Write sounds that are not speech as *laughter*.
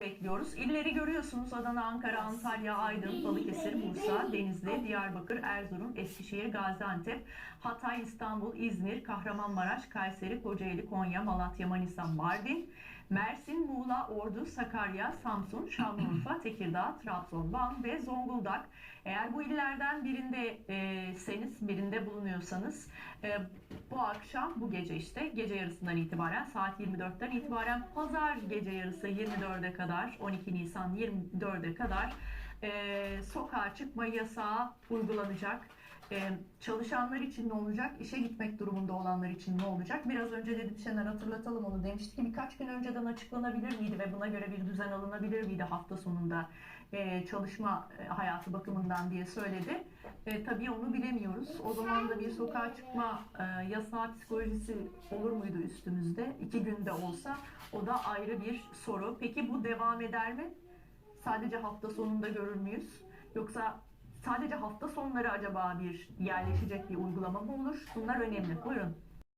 Wait. Bekliyoruz. İlleri görüyorsunuz Adana, Ankara, Antalya, Aydın, Balıkesir, Bursa, Denizli, Diyarbakır, Erzurum, Eskişehir, Gaziantep, Hatay, İstanbul, İzmir, Kahramanmaraş, Kayseri, Kocaeli, Konya, Malatya, Manisa, Mardin, Mersin, Muğla, Ordu, Sakarya, Samsun, Şanlıurfa, *clears throat* Tekirdağ, Trabzon, Van ve Zonguldak. Eğer bu illerden birinde e, seniz, birinde bulunuyorsanız e, bu akşam, bu gece işte gece yarısından itibaren saat 24'ten itibaren pazar gece yarısı 24'e kadar 12 Nisan 24'e kadar e, sokağa çıkma yasağı uygulanacak. E, çalışanlar için ne olacak? İşe gitmek durumunda olanlar için ne olacak? Biraz önce dedim Şener hatırlatalım onu demiştik ki birkaç gün önceden açıklanabilir miydi ve buna göre bir düzen alınabilir miydi hafta sonunda e, çalışma e, hayatı bakımından diye söyledi. E, tabii onu bilemiyoruz. O zaman da bir sokağa çıkma e, yasağı psikolojisi olur muydu üstümüzde? İki günde olsa o da ayrı bir soru. Peki bu devam eder mi? Sadece hafta sonunda görür müyüz? Yoksa sadece hafta sonları acaba bir yerleşecek bir uygulama mı olur? Bunlar önemli. Buyurun.